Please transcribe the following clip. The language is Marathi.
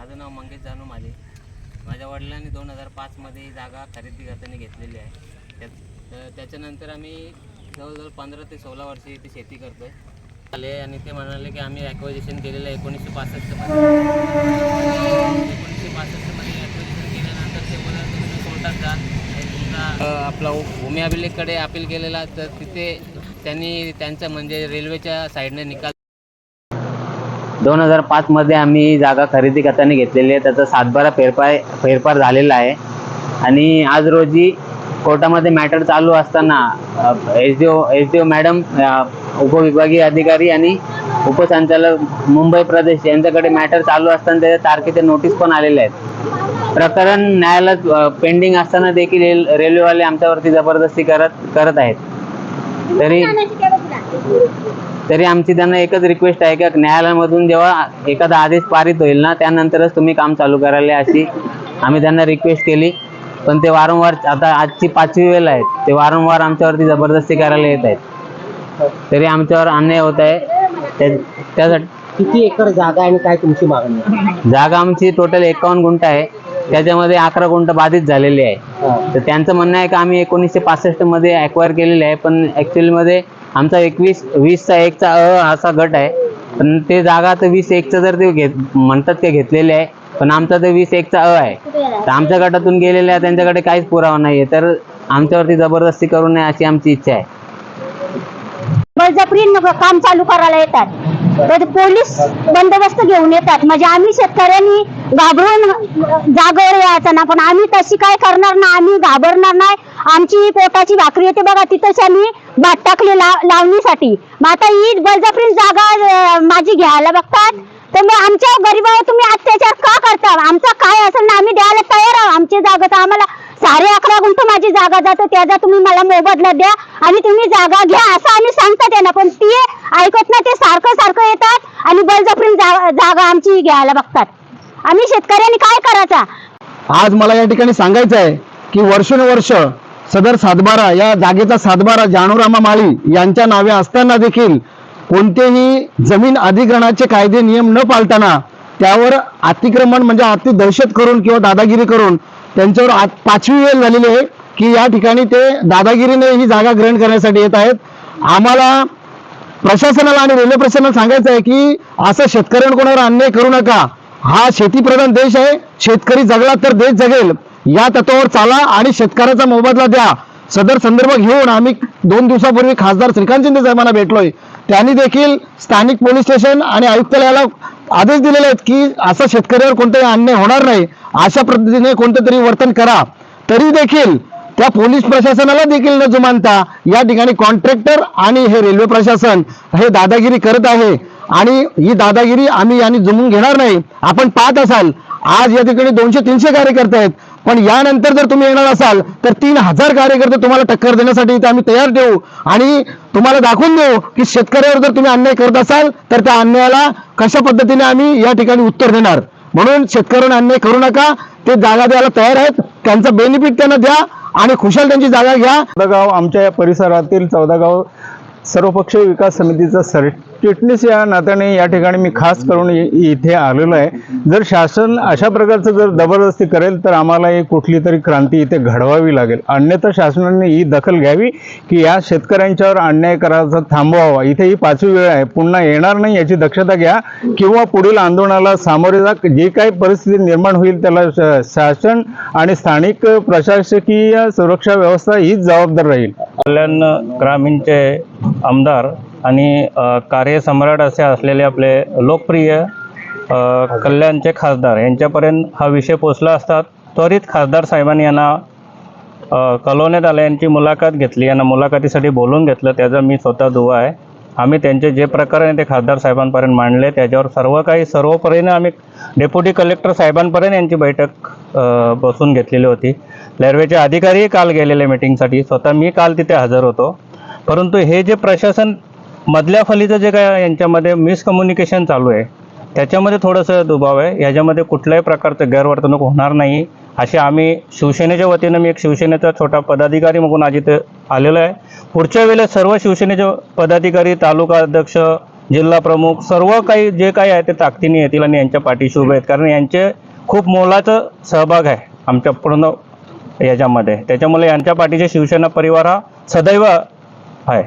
माझं नाव मंगेश जानू माले. माझ्या वडिलांनी दोन हजार पाचमध्ये ही जागा खरेदी करताना घेतलेली आहे. त्यात तर त्याच्यानंतर आम्ही जवळजवळ पंधरा ते सोळा वर्षे इथे शेती करतो आहे आले आणि ते म्हणाले की आम्ही ॲक्वायजेशन केलेलं आहे एकोणीसशे पासष्टमध्ये एकोणीसशे पासष्टमध्ये ॲक्वायझेशन केल्यानंतर ते बोला तुम्ही कोर्टात जा. आपला भूमी अभिलेखकडे अपील केलेला तर तिथे त्यांनी त्यांचा म्हणजे रेल्वेच्या साईडने निकाल दोन हजार पाचमध्ये आम्ही जागा खरेदी करताना घेतलेली आहे. त्याचा सातबारा फेरफार फेरफार झालेला आहे. आणि आज रोजी कोर्टामध्ये मॅटर चालू असताना S D O S D O madam उपविभागीय अधिकारी आणि उपसंचालक मुंबई प्रदेश यांच्याकडे मॅटर चालू असताना त्याच्या तारखेचे नोटीस पण आलेले आहेत. प्रकरण न्यायालयात पेंडिंग असताना देखील रेल रेल्वेवाले आमच्यावरती जबरदस्ती करत करत आहेत. तरी तरी आमची त्यांना एकच रिक्वेस्ट आहे की न्यायालयामधून जेव्हा एखादा आदेश पारित होईल ना त्यानंतरच तुम्ही काम चालू करायला अशी आम्ही त्यांना रिक्वेस्ट केली. पण ते वारंवार आता आजची पाचवी वेळ आहे ते वारंवार आमच्यावरती जबरदस्ती करायला येत आहेत. तरी आमच्यावर अन्याय होत आहे. त्या- त्यासाठी किती एकर जागा आणि काय तुमची मागणी? जागा आमची टोटल एकावन्न गुंठ आहे. त्याच्यामध्ये अकरा गुंठ बाधित झालेली आहे. तर त्यांचं म्हणणं आहे की आम्ही एकोणीसशे पासष्टमध्ये ॲक्वायर केलेले आहे पण ॲक्च्युअलीमध्ये आमचा एकवीस वीसचा एकचा अ असा गट आहे. पण ते जागा तर वीस एकचं जर ते घेत म्हणतात ते घेतलेले आहे पण आमचा तर वीस एकचा अ आहे. तर आमच्या गटातून गेलेले आहे त्यांच्याकडे काहीच पुरावा नाही तर आमच्यावरती जबरदस्ती करू नये अशी आमची इच्छा आहे. बळजबरी काम चालू करायला येतात. पोलीस बंदोबस्त घेऊन येतात. म्हणजे आम्ही शेतकऱ्यांनी घाबरून जागेवर यायचं ना पण आम्ही तशी काय करणार ना आम्ही घाबरणार नाही. आमची पोटाची भाकरी येते बघा तिथंच आम्ही भात टाकली लावणीसाठी. मग आता ही बळजफरी जागा माझी घ्यायला बघतात. तर मग आमच्या गरीबावर तुम्ही अत्याचार का करता? आमचा काय असेल ना आम्ही द्यायला तयार आहोत. आमची जागा तर आम्हाला साडे अकरा गुंठ माझी जागा जातो त्याचा तुम्ही मला मोबदला द्या आणि तुम्ही जागा घ्या असं आम्ही सांगतात त्यांना पण ती ऐकत ना ते सारखं सारखं येतात आणि बळजबरी जागा आमची घ्यायला बघतात. आम्ही शेतकऱ्यांनी काय करायचा? आज मला या ठिकाणी सांगायचं आहे की वर्षानुवर्ष सदर सातबारा या जागेचा सातबारा जानूरामा माळी यांच्या नावे असताना देखील कोणतेही जमीन अधिग्रहणाचे कायदे नियम न पाळताना त्यावर अतिक्रमण म्हणजे अति दहशत करून किंवा दादागिरी करून त्यांच्यावर आत- पाचवी वेळ झालेली आहे की या ठिकाणी ते दादागिरीने ही जागा ग्रहण करण्यासाठी येत आहेत. आम्हाला प्रशासनाला आणि रेल्वे प्रशासनाला सांगायचं आहे की असं शेतकऱ्यांकोणावर अन्याय करू नका. हा शेतीप्रधान देश आहे. शेतकरी जगला तर देश जगेल. या तत्वावर चाला आणि शेतकऱ्याचा मोबदला द्या. सदर संदर्भ घेऊन आम्ही दोन दिवसापूर्वी खासदार श्रीकांत शिंदे साहेबांना भेटलोय. त्यांनी देखील स्थानिक पोलीस स्टेशन आणि आयुक्तालयाला आदेश दिलेले आहेत की असं शेतकऱ्यावर कोणताही अन्याय होणार नाही. अशा पद्धतीने कोणतं तरी वर्तन करा. तरी देखील त्या पोलीस प्रशासनाला देखील न जुमानता या ठिकाणी कॉन्ट्रॅक्टर आणि हे रेल्वे प्रशासन हे दादागिरी करत आहे. आणि ही दादागिरी आम्ही यांनी जुमून घेणार नाही. आपण पाहत असाल आज या ठिकाणी दोनशे तीनशे कार्यकर्ते आहेत. पण यानंतर जर तुम्ही येणार असाल तर तीन हजार कार्यकर्ते तुम्हाला टक्कर देण्यासाठी इथे आम्ही तयार ठेवू. आणि तुम्हाला दाखवून देऊ की शेतकऱ्यावर जर तुम्ही अन्याय करत असाल तर त्या अन्यायाला कशा पद्धतीने आम्ही या ठिकाणी उत्तर देणार? म्हणून शेतकऱ्यांना अन्याय करू नका. ते जागा द्यायला तयार आहेत. त्यांचा बेनिफिट त्यांना द्या आणि खुशाल त्यांची जागा घ्या. चौदा गाव आमच्या या परिसरातील चौदा गाव सर्वपक्षीय विकास समितीचा सर सरचिटणीस या नात्याने या ठिकाणी मी खास करून इथे आलेलो आहे. जर शासन अशा प्रकारचं जर जबरदस्ती करेल तर आम्हाला ही कुठली तरी क्रांती इथे घडवावी लागेल. अन्यथा शासनाने ही दखल घ्यावी की या शेतकऱ्यांच्यावर अन्याय करायचा थांबवावा. इथे ही पाचवी वेळ आहे. पुन्हा येणार नाही याची दक्षता घ्या किंवा पुढील आंदोलनाला सामोरे जा. जे काही परिस्थिती निर्माण होईल त्याला श- शासन आणि स्थानिक प्रशासकीय सुरक्षा व्यवस्था हीच जबाबदार राहील. कल्याण ग्रामीणचे आमदार आणि कार्यसम्राट असे असलेले आपले लोकप्रिय कल्याणचे खासदार यांच्यापर्यंत हा विषय पोचला असतात त्वरित खासदार साहेबांनी यांना कलवण्यात आल्या यांची मुलाखत घेतली. यांना मुलाखतीसाठी बोलून घेतलं. त्याचा मी स्वतः दुवा आहे. आम्ही त्यांचे जे प्रकार आहे ते खासदार साहेबांपर्यंत मांडले. त्याच्यावर सर्व काही सर्वपरीने आम्ही डेप्युटी कलेक्टर साहेबांपर्यंत यांची बैठक बसून घेतलेली होती. रेल्वेचे अधिकारीही काल गेलेले मिटिंगसाठी स्वतः मी काल तिथे हजर होतो. परंतु हे जे प्रशासन मधल्या फलीचं जे काय यांच्यामध्ये मिसकम्युनिकेशन चालू आहे. त्याच्यामध्ये थोडंसं दुभाव आहे. याच्यामध्ये कुठल्याही प्रकारचं गैरवर्तणूक होणार नाही. असे आम्ही शिवसेनेच्या वतीनं मी एक शिवसेनेचा छोटा पदाधिकारी म्हणून आज इथे आलेलो आहे. पुढच्या वेळेला सर्व शिवसेनेचे पदाधिकारी तालुका अध्यक्ष जिल्हा प्रमुख सर्व काही जे काही आहे ते ताकदीने येतील आणि यांच्या पाठीशी उभे आहेत. कारण यांचे खूप मोलाचं सहभाग आहे आमच्या पूर्ण याच्यामध्ये. त्याच्यामुळे यांच्या पाठीचे शिवसेना परिवार हा सदैव आहे.